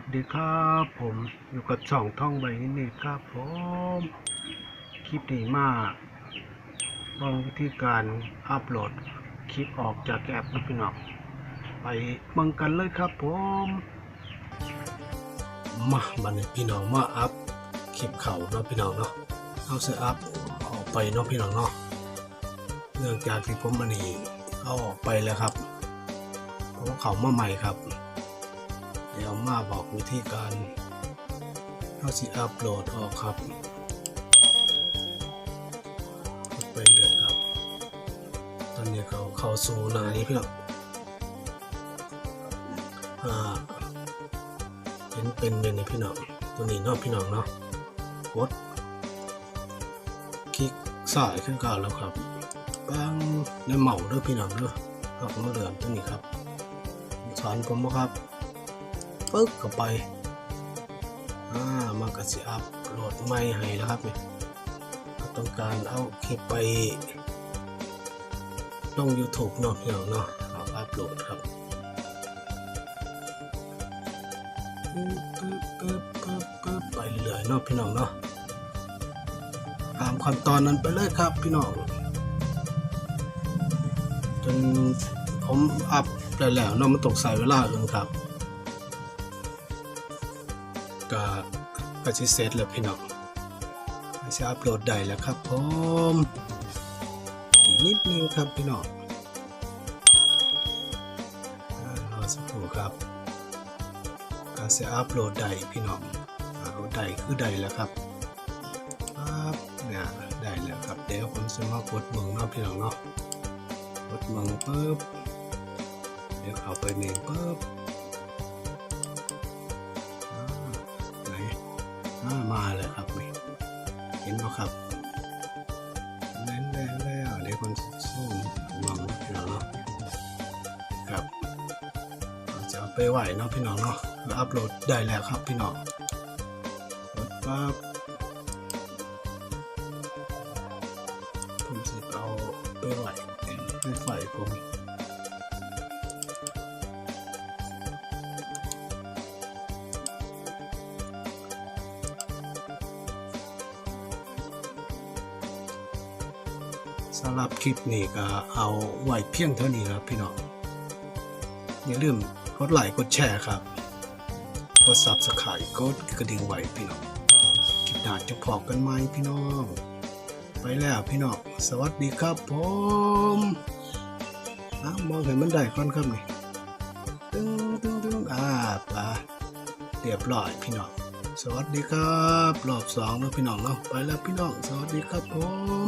สดีครับผมอยู่กับช่องท่องใบนิดนี่ครับผมคลิปนี้มากลองวิธีการอัปโหลดคลิปออกจากแอปนะพี่น้องไปเบิ่งกันเลยครับผมมาบัดนี้พี่น้องมาอัพคลิปเขาเนาะพี่น้องเนาะเอาเสอัพออกไปเนาะพี่น้องเนาะเนื่องจากที่ผมมันนี่เอาออกไปแล้วครับเพราะว่าเขามาใหม่ครับ มาบอกวิธีการเอาสิอัพโหลดออกครับไปเลยครับ ตอนนี้เขาเข้าสู่หน้านี้พี่น้องอ่าเห็นเป็นเป็นในพี่น้องตัวนี้นาะพี่น้องเนาะกดคลิกซ้ายขึ้นก่อนแล้วครับปังในเหมาด้อพี่น้องด้อเอาผมมาเดินตัวนี้ครับสอนผมบ่ครับ ปึ๊กเข้าไป อ่า มันก็สิอัพโหลดใหม่ให้แล้วครับเนี่เราต้องการเอาคลิปไปลง YouTube เนาะพี่น้องเนาะเอาอัพโหลดครับปึ๊บปึ๊บปึ๊บปึ๊บไปเรื่อยๆเนาะพี่น้องเนาะตามขั้นตอนนั้นไปเลยครับพี่น้องจนผมอัพแล้วแล้วเนาะมันตกใส่เวลาเองครับ ก็ก็สิเสร็จแล้วพี่น้องก็จะอัพโหลดได้แล้วครับผมอีกนิดนึงครับพี่น้องรอสักครู่ครับก็จะอัพโหลดได้พี่น้องอัพโหลดได้คือได้แล้วครับปั๊บเนี่ยได้แล้วครับเดี๋ยวผมจะมากดเมืองเนาะพี่น้องเนาะกดเมืองปุ๊บเดี๋ยวเข้าไปเมนปุ๊บ มาแล้วครับนี่เห็นไหมครับแน่นแล้วแล้วเดี๋ยวผมจะซูมมองพี่น้องเนาะครับจะเอาไปไหวเนาะพี่น้องเนาะแล้วอัพโหลดได้แล้วครับพี่น้องกดปั๊บผมจะเอาไปไหวในไฟผม สำหรับคลิปนี้ก็เอาไว้เพียงเท่านี้ครับพี่น้องอย่าลืมกดไลค์กดแชร์ครับกดซับสไครต์กดกระดิ่งไว้พี่น้องคลิปหน้าจะพอกันไหมพี่น้อง ไปแล้วพี่น้องสวัสดีครับผมอะมองเห็นมันได้ก่อนครับนี่ตึ้งตึ้งตึ้งอ่าปลาเรียบร้อยพี่น้องสวัสดีครับรอบสองแล้วพี่น้องเนาะไปแล้วพี่น้อง สวัสดีครับผม